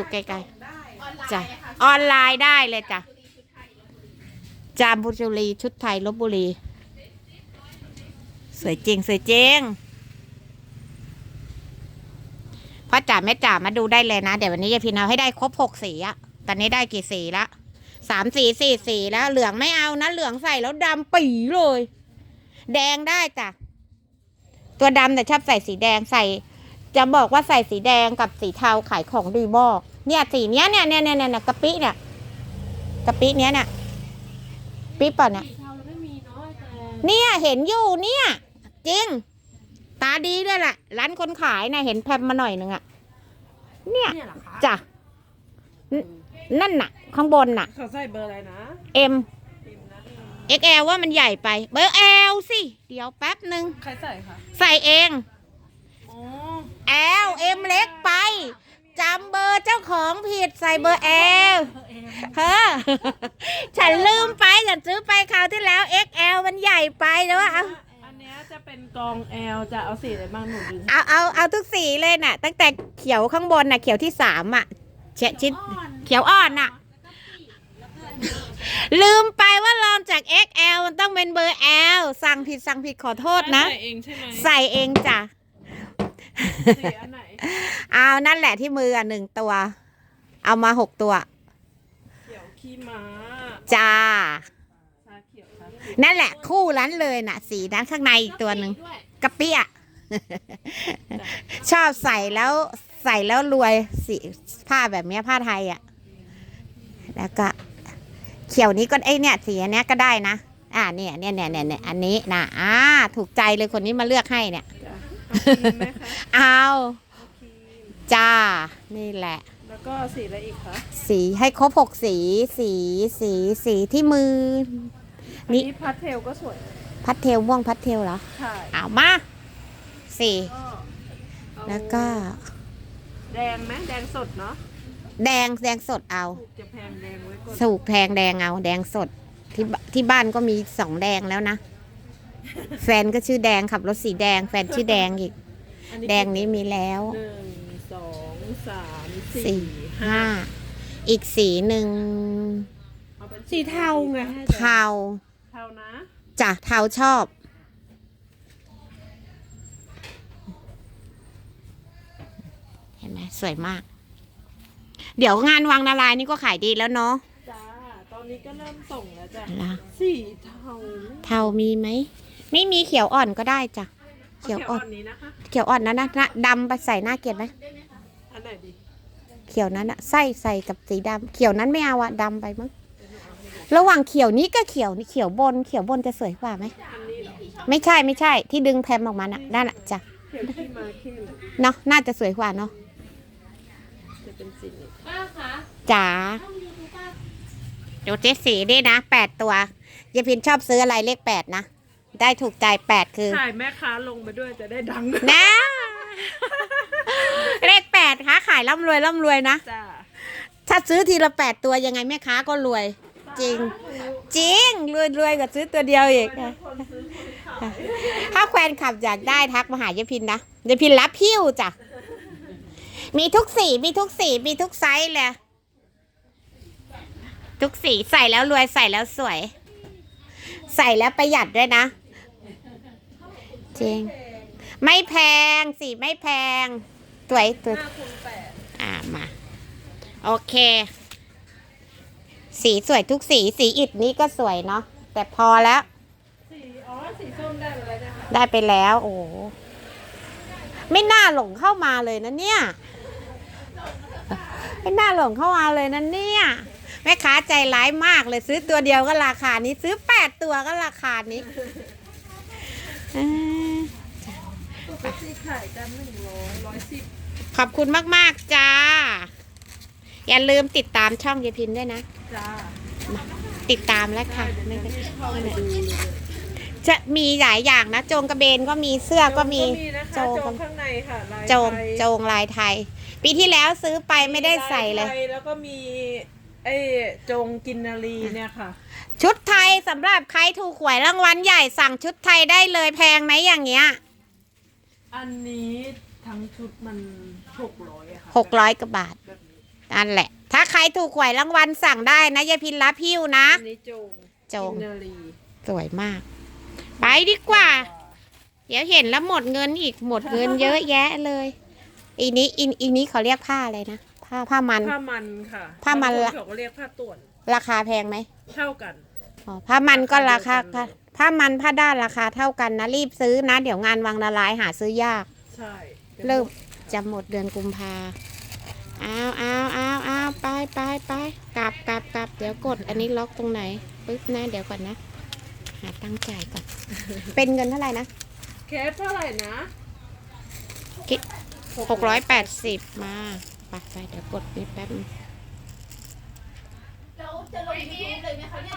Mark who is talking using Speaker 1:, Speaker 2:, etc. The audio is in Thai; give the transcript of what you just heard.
Speaker 1: ดูไกลๆจ้ะออนไลน์ได้เลยจ้ะจามบุรีชุดไทยลบบุรี สวยจริงสวยจริงพ่อจ๋าแม่จ๋ามาดูได้เลยนะ เดี๋ยววันนี้ยายพินเอาให้ได้ครบหกสีอะตอนนี้ได้กี่สีละสามสีสี่สีแล้วเหลืองไม่เอานะ เหลืองใส่แล้วดำปีเลย แดงได้จ้ะตัวดำแต่ชอบใส่สีแดงใส่ จะบอกว่าใส่สีแดงกับสีเทาขายของดีมากเนี่ยสีเนี้ยเนี่ยเนี่ยเนี่ยเนี่ยกะปิเนี่ยกะปิเนี้ยเนี่ยปิเปล่าเนี่ย
Speaker 2: เทาเราไม่มีเนาะแต่
Speaker 1: เนี่ยเห็นอยู่เนี่ย จริง ตาดีด้วยแหละร้านคนขายนะเห็นแพมมาหน่อยหนึ่งอะเนี่ย
Speaker 2: เนี่ยเหรอคะ
Speaker 1: จ้ะนนั่นน่ะ ข้างบนน่ะ
Speaker 2: เขาใส่เบอร์อะไรนะ
Speaker 1: เอ็ม
Speaker 2: พิมพ์นะ
Speaker 1: XL ว่ามันใหญ่ไป เบอร์ L สิ เดี๋ยวแป๊บหนึ่ง
Speaker 2: ใครใส่คะ
Speaker 1: ใส่เอง
Speaker 2: อ๋อ
Speaker 1: L M เล็กไปจำเบอร์เจ้าของผิดใส่เบอร์ L
Speaker 2: เออเอง
Speaker 1: เฮ้อฉันลืมไปฉันซื้อไปคราวที่แล้ว XL มันใหญ่ไปแล้วว่าเอา
Speaker 2: อันเนี้ยจะเป็นกองแอลจะเอาสีอะไรบ้างหนูดู
Speaker 1: เอาเอาเอาทุกสีเลยน่ะ ตั้งแต่เขียวข้างบนน่ะเขียวที่สามอะเชดชิดเขียวอ่อนน่ะ ลืมไปว่าลองจาก XL มันต้องเป็นเบอร์ L สั่งผิดสั่งผิดขอโทษนะ
Speaker 2: ใส่เองใช่ไหม
Speaker 1: ใส่เองจ้ะ
Speaker 2: สีอันไหน
Speaker 1: เอานั่นแหละที่มืออะหนึ่งตัว เอามาหกตัว
Speaker 2: เขียวขี้ม้า
Speaker 1: จ้า
Speaker 2: ชาเขียวชาเขียว
Speaker 1: นั่นแหละคู่นั้นเลยน่ะ สีนั้นข้างในอีกตัวหนึ่งกระเปียชอบใส่แล้วใส่แล้วรวยสีผ้าแบบเนี้ยผ้าไทยอะ แล้วก็ เขียวนี้ก็ไอยเนี่ยสีอันเนี้ยก็ได้นะ อ่าเนี่ยเนี่ยเนี่ยเนี่ยเนี่ยอันนี้นะอ่า ถูกใจเลยคนนี้มาเลือกให้เนี่ย
Speaker 2: จ้ะเอา ครีมไหมคะ
Speaker 1: เอา
Speaker 2: เอาครีม
Speaker 1: จ้า นี่แหละ
Speaker 2: แล้วก็สีอะไรอีกคะ
Speaker 1: สีให้ครบหกสี สีสีสีที่มือ
Speaker 2: อัน
Speaker 1: นี่
Speaker 2: นี้พาสเทลก็สวย
Speaker 1: พัดเทลม่วงพัดเทลเหรอ
Speaker 2: ใช่
Speaker 1: เอามาสี่
Speaker 2: ก็เอา
Speaker 1: แล้วก็
Speaker 2: แดงไหมแดงสดเนาะ
Speaker 1: แดงแดงสดเอา
Speaker 2: ถูกจะแพงแดงไว้ก่อน
Speaker 1: สูกแทงแดงเอาแดงสดที่บที่บ้านก็มีสองแดงแล้วนะ แฟนก็ชื่อแดงขับรถสีแดง แฟนชื่อแดงอีก
Speaker 2: อั
Speaker 1: แดงนี้มีแล้ว
Speaker 2: หนึ่งสองสาม
Speaker 1: สี่
Speaker 2: สี่ห้า
Speaker 1: ห้า อีกสีหนึ่ง
Speaker 2: เอาเป็น
Speaker 3: สีเทาไง
Speaker 1: เทา
Speaker 2: เทานะ
Speaker 1: จ้ะเทาชอบ เห็นไหมสวยมาก เดี๋ยวงานวางนาลายณ์นี่ก็ขายดีแล้วเนาะ
Speaker 2: จ้าตอนนี้ก็เริ่มส่งแล้วจ้ะ
Speaker 1: ล่ะ
Speaker 2: สีเทา
Speaker 1: เทามีไหม ไม่มีเขียวอ่อนก็ได้จ้ะ
Speaker 2: เอา
Speaker 1: เขียวอ่อน
Speaker 2: นี้นะคะ
Speaker 1: เขียวอ่อนนั้นนะนะดำไปใส่หน้าเกลียดไหม
Speaker 2: อันไหนดี
Speaker 1: เขียวนั้นอะไส้ใส่กับสีดำเขียวนั้นไม่เอาอะดำไปมั้งระหว่างเขียวนี้ก็เขียวนี่เขียวบน เขียวบนจะสวยกว่าไหม
Speaker 2: อันนี้เหรอ
Speaker 1: ไม่ใช่ไม่ใช่ ที่ดึงแพมออกมาน่ะนั่นอะจ้ะ
Speaker 2: เขียวที่มาเข้ม
Speaker 1: เนาะน่าจะสวยกว่าเนาะ
Speaker 2: จะเป็นสีนี้
Speaker 3: ป้าคะ
Speaker 1: จ๋า
Speaker 3: ต้องดูดูป้า
Speaker 1: ดูเจ๊สีด้วยนะแปดตัวยายพินชอบซื้ออะไรเลขแปดนะ ได้ถูกใจแปดคือ
Speaker 2: ถ่ายแม่ค้าลงไปด้วยจะได้ดัง
Speaker 1: นะเลขแปดค้าขายร่ำรวยร่ำรวยนะ
Speaker 2: จ้า
Speaker 1: ถ้าซื้อทีละแปดตัวยังไงแม่ค้าก็รวย จริง จริงรวยรวยกว่าซื้อตัวเดียวอีก
Speaker 2: คนซื้อคนขาย
Speaker 1: ถ้าแฟนขับอยากได้ทักมาหายายพินนะยายพินรับพิ้วจ้ะมีทุกสีมีทุกสีมีทุกไซส์เลยทุกสีใส่แล้วรวยใส่แล้วสวย ใส่แล้วประหยัดด้วยนะ จริง ไม่แพงสีไม่แพงสวยสวย
Speaker 2: ห้าคูณแปด
Speaker 1: อ่ามา โอเค สีสวยทุกสีสีอิฐนี้ก็สวยเนาะแต่พอแล้ว
Speaker 2: สีอ๋อสีส้มได้อะไรนะคะ
Speaker 1: ได้ไปแล้ว โอ้โหไม่น่าหลงเข้ามาเลยนะเนี่ย ไม่น่าหลงเข้ามาเลยนะเนี่ยแม่ค้าใจร้ายมากเลยซื้อตัวเดียวก็ราคานี้ ซื้อแปดตัวก็ราคานี้ เอ้ย
Speaker 2: ปกติขายกันหนึ่งร้อยร้อยสิบ
Speaker 1: ขอบคุณมาก ๆ จ้า อย่าลืมติดตามช่องยายพินด้วยนะ
Speaker 2: จ้า
Speaker 1: ติดตามแล้วค่ะไม่เป็น
Speaker 2: เข้าไปดูเลย
Speaker 1: จะมีหลายอย่างนะโจงกระเบนก็มีเสื้อก็มี
Speaker 2: นะคะ
Speaker 1: โจ
Speaker 2: โจ
Speaker 1: ง
Speaker 2: งข้างในค่ะลาย
Speaker 1: โจง
Speaker 2: ไทย
Speaker 1: โจงลายไทย ปีที่แล้วซื้อไปไม่ได้ใส่เลยา
Speaker 2: ไทแล้วก็มีไอ้โจงกินนารีเนี่ยค่ะ
Speaker 1: ชุดไทยสำหรับใครถูกหวยรางวัลใหญ่สั่งชุดไทยได้เลยแพงไหมอย่างเงี้ย
Speaker 2: อันนี้ทั้งชุดมันหกร้อยอะค่ะ
Speaker 1: หกร้อยกว่าบาท
Speaker 2: แบบนี้
Speaker 1: นั่นแหละ ถ้าใครถูกหวยรางวัลสั่งได้นะยายพินรับพิ้วนะ
Speaker 2: อันนี้โจง
Speaker 1: โจง
Speaker 2: กินนารี
Speaker 1: สวยมาก ไปดีกว่า เดี๋ยวเห็นแล้วหมดเงินอีกหมดเงินเยอะแยะเลย อีนี้อีอีนี้เขาเรียกผ้าอะไรนะผ้าผ้ามัน
Speaker 2: ผ้ามันค่ะ
Speaker 1: ผ้ามัน
Speaker 2: บงค
Speaker 1: ละ
Speaker 2: เขาก็เรียกผ้าต่วน
Speaker 1: ราคาแพงไหม
Speaker 2: เท่ากัน
Speaker 1: ผ้ามันก็ราคาผ้ามันผ้าด้านราคาเท่ากันนะรีบซื้อนะ เดี๋ยวงานวังละลายหาซื้อยาก
Speaker 2: ใช่
Speaker 1: เริ่มจะหมดเดือนกุมภาเอาเอาเอาเอาไปไปไปกลับกลับกลับเดี๋ยวกด อันนี้ล็อกตรงไหนปึ๊บนะเดี๋ยวก่อนนะ หาตั้งใจก่อน เป็นเงินเท่าไหร่นะ
Speaker 2: เคสเท่าไหร่นะ
Speaker 1: หกร้อยแปดสิบมาปักไปเดี๋ยวกดนิดแป๊บนึงจะลงยูทู
Speaker 3: เลยไหมคะเนี่ย